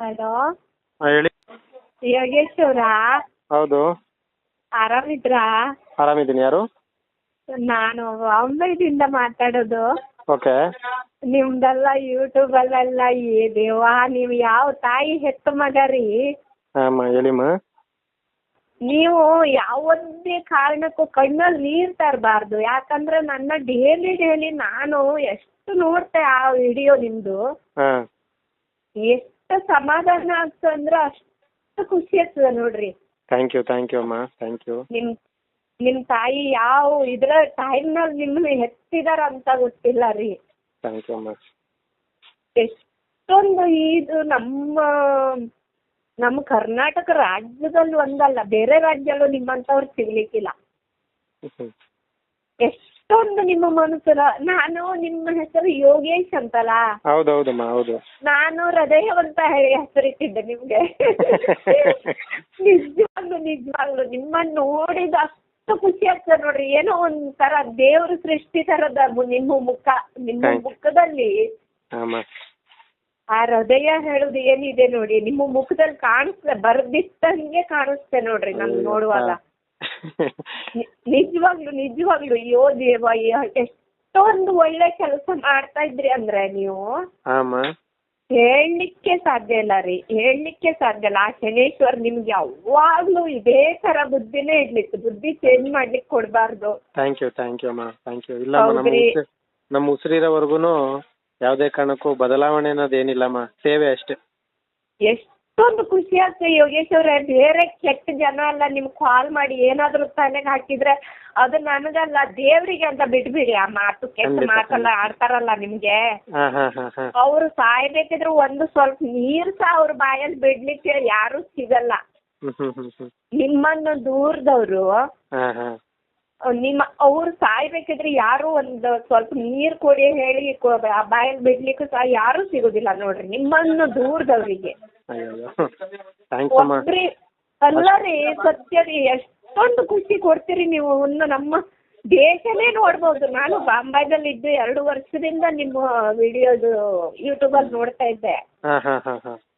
Hello. ಹಾ ಹೇಳಿ. ಯೋಗೇಶ್ ಅವರಾ? ಹೌದು. ಆರಾಮಿದ್ರಾ? ಆರಾಮಿದ್ದೀನಿ ಯಾರು? ನಾನು ಅಂಬೈದಿಂದ ಮಾತಾಡೋದು. ಓಕೆ. ನಿಮ್ದೆಲ್ಲ ಯೂಟ್ಯೂಬಲ್ಲೆಲ್ಲ ಏ ದೇವಾ ನೀವು ಯಾವ ತಾಯಿ ಹೆತ್ತ ಮಗ ರೀ? ಹಾಂ ಹೇಳಿಮ್ಮ ನೀವು ಯಾವುದೇ ಕಾರಣಕ್ಕೂ ಕಣ್ಣಲ್ಲಿ ನೀರ್ ತರಬಾರ್ದು. ಯಾಕಂದ್ರೆ ನನ್ನ ಡೇಲಿ ಡೇಲಿ ನಾನು ಎಷ್ಟು ನೋಡ್ತೆ ಆ ವಿಡಿಯೋ ನಿಮ್ದು? ಹಾಂ. ಎಷ್ಟು ಸಮಾಧಾನ ಆಗ್ತದ ಅಂದ್ರ ಅಷ್ಟ ಖುಷಿ ಆಗ್ತದ ನೋಡ್ರಿ. ಥ್ಯಾಂಕ್ ಯು ಥ್ಯಾಂಕ್ ಯು ಅಮ್ಮ. ಥ್ಯಾಂಕ್ ಯು ನಿಮ್ ನಿಮ್ ತಾಯಿ ಯಾವ ಇದ್ರ ಟೈಮ್ನಲ್ಲಿ ನಿಮ್ಮನ್ನ ಹೆತ್ತಿದಾರ ಅಂತ ಗೊತ್ತಿಲ್ಲ ರೀ. ಥ್ಯಾಂಕ್ ಯು ಅಮ್ಮ. ಎಷ್ಟೊಂದು ಇದು ನಮ್ಮ ನಮ್ಮ ಕರ್ನಾಟಕ ರಾಜ್ಯದಲ್ಲಿ ಒಂದಲ್ಲ ಬೇರೆ ರಾಜ್ಯಲ್ಲೂ ನಿಮ್ಮಂತವ್ರು ಸಿಗ್ಲಿಕ್ಕಿಲ್ಲ. ಎಷ್ಟೊಂದು ನಿಮ್ಮ ಮನಸ್ಸರ ನಾನು ನಿಮ್ಮ ಹೆಸರು ಯೋಗೇಶ್ ಅಂತಲ್ಲ? ಹೌದು. ನಾನು ಹೃದಯವಂತ ಹೇಳಿ ಹೆಸರಿಟ್ಟಿದ್ದೆ ನಿಮ್ಗೆ. ನಿಜವಾಗ್ಲು ನಿಜವಾಗ್ಲು ನಿಮ್ಮನ್ನ ನೋಡಿದ ಅಷ್ಟು ಖುಷಿ ಆಗ್ತದೆ ನೋಡ್ರಿ. ಏನೋ ಒಂಥರ ದೇವ್ರ ಸೃಷ್ಟಿ ತರದ ನಿಮ್ಮ ಮುಖ ನಿಮ್ಮ ಮುಖದಲ್ಲಿ. ಆ ಹೃದಯ ಹೇಳುದು ಏನಿದೆ ನೋಡಿ ನಿಮ್ಮ ಮುಖದಲ್ಲಿ ಕಾಣಿಸ್ತದೆ ಬರ್ದಿಟ್ಟಂಗೆ ಕಾಣಿಸ್ತೇ ನೋಡ್ರಿ ನಮ್ಗೆ ನೋಡುವಾಗ. ನಿಜವಾಗ್ಲು ನಿಜವಾಗ್ಲು ಅಯ್ಯೋ ದೇವ ಯ- ಎಷ್ಟೊಂದು ಒಳ್ಳೆ ಕೆಲಸ ಮಾಡ್ತಾ ಇದ್ರಿ ಅಂದ್ರೆ ನೀವು. ಹೇಳಲಿಕ್ಕೆ ಸಾಧ್ಯ ಇಲ್ಲ ರೀ ಹೇಳಲಿಕ್ಕೆ ಸಾಧ್ಯ ಇಲ್ಲ. ಆ ಶನೇಶ್ವರ್ ನಿಮ್ಗೆ ಯಾವಾಗ್ಲೂ ಇದೇ ತರ ಬುದ್ಧಿನೇ ಇಡ್ಲಿಕ್ಕೆ ಬುದ್ಧಿ ಚೇಂಜ್ ಮಾಡ್ಲಿಕ್ಕೆ ಕೊಡಬಾರ್ದು. ಥ್ಯಾಂಕ್ ಯು ಥ್ಯಾಂಕ್ ಯು ಅಮ್ಮ ಥ್ಯಾಂಕ್ ಯು ಇಲ್ಲ ನಮ್ಮ ಹೌದ್ರಿ. ಉಸಿರು ನಮ್ಮ ಉಸಿರಿರೋವರೆಗೂ ಯಾವುದೇ ಕಾರಣಕ್ಕೂ ಬದಲಾವಣೆ ಅನ್ನೋದೇನಿಲ್ಲಮ್ಮ ಸೇವೆ ಅಷ್ಟೇ. ಎಷ್ಟೊಂದು ಖುಷಿ ಆಗ್ತದೆ. ಯೋಗೇಶ್ ಅವ್ರೆ ಬೇರೆ ಕೆಟ್ಟ ಜನ ಅಲ್ಲ. ನಿಮ್ಗೆ ಕಾಲ್ ಮಾಡಿ ಏನಾದ್ರು ತಲೆಗೆ ಹಾಕಿದ್ರೆ ಅದು ನನಗಲ್ಲ ದೇವ್ರಿಗೆ ಅಂತ ಬಿಟ್ಬಿಡಿ. ಆ ಮಾತು ಕೆಟ್ಟ ಮಾತಲ್ಲ ಆಡ್ತಾರಲ್ಲ ನಿಮ್ಗೆ. ಅವ್ರು ಸಾಯ್ಬೇಕಿದ್ರೆ ಒಂದು ಸ್ವಲ್ಪ ನೀರ್ ಸಹ ಅವ್ರ ಬಾಯಲ್ಲಿ ಬಿಡ್ಲಿಕ್ಕೆ ಯಾರು ಸಿಗಲ್ಲ. ನಿಮ್ಮನ್ನು ದೂರದವ್ರು ನಿಮ್ಮ ಅವ್ರು ಸಾಯ್ಬೇಕಿದ್ರೆ ಯಾರು ಒಂದು ಸ್ವಲ್ಪ ನೀರ್ ಕೊಡಿ ಹೇಳಿ ಆ ಬಾಯಲ್ಲಿ ಬಿಡ್ಲಿಕ್ಕೂ ಸಹ ಯಾರು ಸಿಗುದಿಲ್ಲ ನೋಡ್ರಿ ನಿಮ್ಮನ್ನು ದೂರದವರಿಗೆ. ಒಬ್ರಿ ಅಲ್ಲ ರೀ ಸತ್ಯ ರೀ ಎಷ್ಟೊಂದು ಖುಷಿ ಕೊಡ್ತೀರಿ ನೀವು ಒಂದು ನಮ್ಮ ದೇಶನೇ ನೋಡ್ಬೋದು. ನಾನು ಬಾಂಬೆದಲ್ಲಿ ಇದ್ದು ಎರಡು ವರ್ಷದಿಂದ ನಿಮ್ಮ ವಿಡಿಯೋದು ಯೂಟ್ಯೂಬಲ್ಲಿ ನೋಡ್ತಾ ಇದ್ದೆ.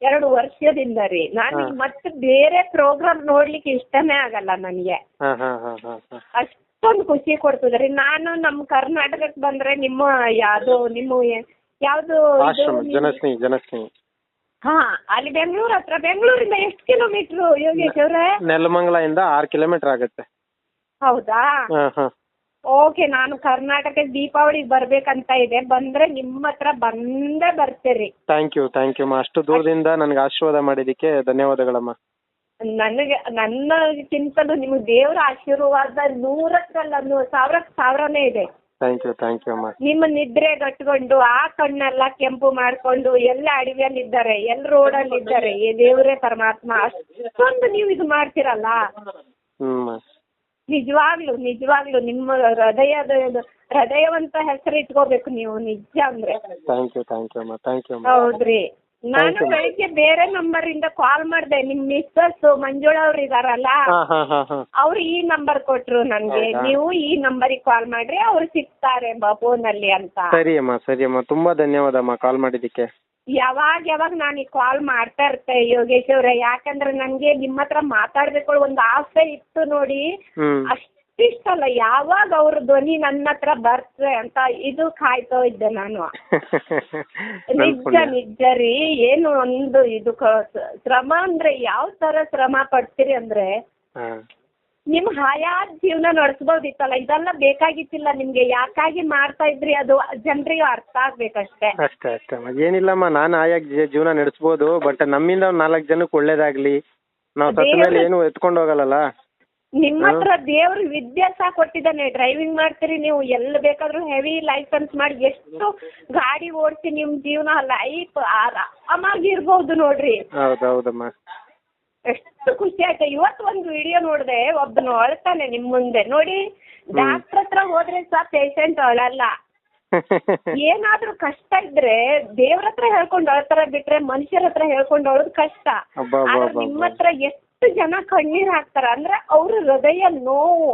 ಎರಡು ವರ್ಷದಿಂದ ರೀ. ನಾನು ಮತ್ತೆ ಬೇರೆ ಪ್ರೋಗ್ರಾಮ್ ನೋಡ್ಲಿಕ್ಕೆ ಇಷ್ಟನೇ ಆಗಲ್ಲ ನನಗೆ. ಹಾಂ ಅಷ್ಟೊಂದು ಖುಷಿ ಕೊಡ್ತದೆ ರೀ. ನಾನು ನಮ್ಮ ಕರ್ನಾಟಕಕ್ಕೆ ಬಂದ್ರೆ ನಿಮ್ಮ ಯಾವ್ದು ನಿಮ್ಮ ಯಾವ್ದು ಇದು ಆಶ್ರಮ ಜನಸ್ನೇಹಿ ಜನಸ್ನೇಹಿ. ಹಾ ಅಲ್ಲಿ ಬೆಂಗಳೂರು ಹತ್ರ ಬೆಂಗಳೂರಿಂದ ಎಷ್ಟು ಕಿಲೋಮೀಟರ್ ಯೋಗೇಶ್ ಅವ್ರೆ? ನೆಲಮಂಗಲದಿಂದ ಆರು ಕಿಲೋಮೀಟರ್ ಆಗುತ್ತೆ. ಹೌದಾ? ಹಾಂ ಹಾಂ. ಓಕೆ ನಾನು ಕರ್ನಾಟಕ ದೀಪಾವಳಿಗೆ ಬರ್ಬೇಕಂತ ಇದೆ. ಬಂದ್ರೆ ನಿಮ್ಮ ಹತ್ರ ಬಂದೇ ಬರ್ತೀರಿ. ಥ್ಯಾಂಕ್ ಯು ಥ್ಯಾಂಕ್ ಯು ಅಮ್ಮ ಅಷ್ಟು ದೂರದಿಂದ ನನಗೆ ಆಶೀರ್ವಾದ ಮಾಡಿದ್ದಕ್ಕೆ ಧನ್ಯವಾದಗಳಮ್ಮ. ನನಗೆ ನನ್ನಗಿಂತಲೂ ನಿಮ್ಗೆ ದೇವರ ಆಶೀರ್ವಾದ ನೂರಕ್ಕಲ್ಲ ನೂ ಸಾವಿರಕ್ಕೆ ಸಾವಿರನೇ ಇದೆ. ಥ್ಯಾಂಕ್ ಯು ಥ್ಯಾಂಕ್ ಯು ಅಮ್ಮ. ನಿಮ್ಮ ನಿದ್ರೆ ಕಟ್ಕೊಂಡು ಆ ಕಣ್ಣೆಲ್ಲ ಕೆಂಪು ಮಾಡ್ಕೊಂಡು ಎಲ್ಲ ಅಡವಿಯಲ್ಲಿ ಇದ್ದಾರೆ ಎಲ್ಲ ರೋಡಲ್ಲಿ ಇದ್ದಾರೆ ಏ ದೇವರೇ ಪರಮಾತ್ಮ ಅಷ್ಟೊಂದು ನೀವು ಇದು ಮಾಡ್ತೀರಲ್ಲ? ಹ್ಞೂ ಅಮ್ಮ. ನಿಜವಾಗ್ಲು ನಿಜವಾಗ್ಲು ನಿಮ್ಮ ಹೃದಯದ ಹೃದಯವಂತ ಹೆಸರು ಇಟ್ಕೋಬೇಕು ನೀವು ನಿಜ ಅಂದ್ರೆ. ಥ್ಯಾಂಕ್ ಯು ಥ್ಯಾಂಕ್ ಯು ಅಮ್ಮ. ಥ್ಯಾಂಕ್ ಯು ಅಮ್ಮ. ಹೌದ್ರಿ. ನಾನು ಬೆಳಿಗ್ಗೆ ಬೇರೆ ನಂಬರ್ ಇಂದ ಕಾಲ್ ಮಾಡ್ದೆ. ನಿಮ್ ಮಿಸ್ಸಸ್ ಮಂಜುಳ ಅವ್ರ ಇದಾರಲ್ಲ ಹಾಂ ಹಾಂ ಹಾಂ ಹಾಂ ಅವ್ರು ಈ ನಂಬರ್ ಕೊಟ್ರು ನನ್ಗೆ ಹೌದಾ? ನೀವು ಈ ನಂಬರಿಗೆ ಕಾಲ್ ಮಾಡ್ರಿ ಅವ್ರು ಸಿಗ್ತಾರೆ ಫೋನಲ್ಲಿ ಅಂತ. ಸರಿ ಅಮ್ಮ ಸರಿ ಅಮ್ಮ. ತುಂಬಾ ಧನ್ಯವಾದ ಅಮ್ಮ ಕಾಲ್ ಮಾಡಿದ್ದಕ್ಕೆ. ಯಾವಾಗ ಯಾವಾಗ ನಾನು ಈ ಕಾಲ್ ಮಾಡ್ತಾ ಇರ್ತೆ ಯೋಗೇಶ್ ಅವ್ರೆ? ಯಾಕಂದ್ರೆ ನನ್ಗೆ ನಿಮ್ಮ ಹತ್ರ ಮಾತಾಡ್ಬೇಕು ಒಂದು ಆಸೆ ಇತ್ತು ನೋಡಿ. ಅಷ್ಟಿಷ್ಟಲ್ಲ ಯಾವಾಗ ಅವ್ರ ಧ್ವನಿ ನನ್ನ ಹತ್ರ ಬರ್ತದೆ ಅಂತ ಇದು ಕಾಯ್ತಾ ಇದ್ದೆ ನಾನು. ನಿಜ ನಿಜ ರೀ ಏನು ಒಂದು ಇದು ಶ್ರಮ ಅಂದ್ರೆ ಯಾವ ತರ ಶ್ರಮ ಪಡ್ತೀರಿ ಅಂದ್ರೆ ನಿಮ್ ಹಯಾತ್ ಜೀವನ ನಡೆಸ್ಬೋದಿತ್ತಲ್ಲ ಇದೆಲ್ಲ ಬೇಕಾಗಿತ್ತಿಲ್ಲ ನಿಮ್ಗೆ ಯಾಕಾಗಿ ಮಾಡ್ತಾ ಇದ್ರಿ ಅದು ಜನರಿಗೆ ಅರ್ಥ ಆಗ್ಬೇಕಷ್ಟೇ. ಅಷ್ಟೇ ಅಷ್ಟೇ. ಏನಿಲ್ಲಮ್ಮ ನಾನು ಆಯಾಗ ಜೀವನ ನಡೆಸ್ಬೋದು ಬಟ್ ನಮ್ಮಿಂದ ಒಂದ್ ನಾಲ್ಕು ಜನಕ್ಕೆ ಒಳ್ಳೇದಾಗ್ಲಿ ನಾವು ಸತ್ತ ಮೇಲೆ ಏನು ಎತ್ಕೊಂಡು ಹೋಗಲ್ಲಲ್ಲ? ನಿಮ್ಮ ಹತ್ರ ದೇವ್ರ ವಿದ್ಯೆ ಸಹ ಕೊಟ್ಟಿದ್ದಾನೆ. ಡ್ರೈವಿಂಗ್ ಮಾಡ್ತೀರಿ ನೀವು ಎಲ್ಲಿ ಬೇಕಾದ್ರೂ ಹೆವಿ ಲೈಸೆನ್ಸ್ ಮಾಡಿ ಎಷ್ಟು ಗಾಡಿ ಓಡಿಸಿ ನಿಮ್ ಜೀವನ ಲೈಫ್ ಆರಾಮಾಗಿರ್ಬೋದು ನೋಡ್ರಿ. ಹೌದು ಹೌದಮ್ಮ ಎಷ್ಟು ಖುಷಿ ಆಯ್ತು. ಇವತ್ತು ಒಂದು ವಿಡಿಯೋ ನೋಡಿದೆ ಒಬ್ಬನು ಅಳ್ತಾನೆ ನಿಮ್ ಮುಂದೆ. ನೋಡಿ ಡಾಕ್ಟರ್ ಹತ್ರ ಹೋದ್ರೆ ಸಹ ಪೇಷಂಟ್ ಅಳಲ್ಲ. ಏನಾದ್ರೂ ಕಷ್ಟ ಇದ್ರೆ ದೇವ್ರ ಹತ್ರ ಹೇಳ್ಕೊಂಡು ಅಳ್ತಾರ ಬಿಟ್ರೆ ಮನುಷ್ಯರ ಹತ್ರ ಹೇಳ್ಕೊಂಡು ಅಳೋದು ಕಷ್ಟ. ಆದ್ರೆ ನಿಮ್ಮ ಹತ್ರ ಎಷ್ಟು ಜನ ಕಣ್ಣೀರ್ ಹಾಕ್ತಾರ. ಅಂದ್ರೆ ಅವ್ರ ಹೃದಯ ನೋವು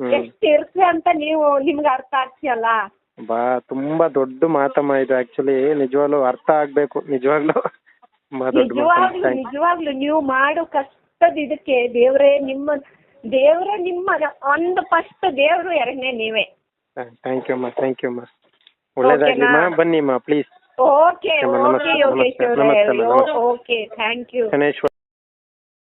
ಹ್ಮ್. ಎಷ್ಟು ಇರ್ತದೆ ಅಂತ ನೀವು ನಿಮ್ಗೆ ಅರ್ಥ ಆಗ್ತಿಯಲ್ಲ? ಬಾ ತುಂಬಾ ದೊಡ್ಡ ಮಾತಮ್ಮ ಇದು ಆಕ್ಚುಲಿ ನಿಜವಾಗ್ಲು ಅರ್ಥ ಆಗ್ಬೇಕು ನಿಜವಾಗ್ಲು. ನಿಜವಾಗ್ಲು ನಿಜವಾಗ್ಲೂ ನೀವು ಮಾಡೋ ಕಷ್ಟದ ಇದಕ್ಕೆ ದೇವ್ರೇ ನಿಮ್ಮ ದೇವ್ರೇ ನಿಮ್ಮ ಒಂದು ಫಸ್ಟ್ ದೇವ್ರು ಎರಡನೇ ನೀವೇ. ಥ್ಯಾಂಕ್ ಯು ಅಮ್ಮ ಥ್ಯಾಂಕ್ ಯು ಅಮ್ಮ. ಒಳ್ಳೇದಾಗ್ಲಿ ಅಮ್ಮ. ಬನ್ನಿ ಅಮ್ಮ please okay okay Yogesh. Okay thank you Ganesh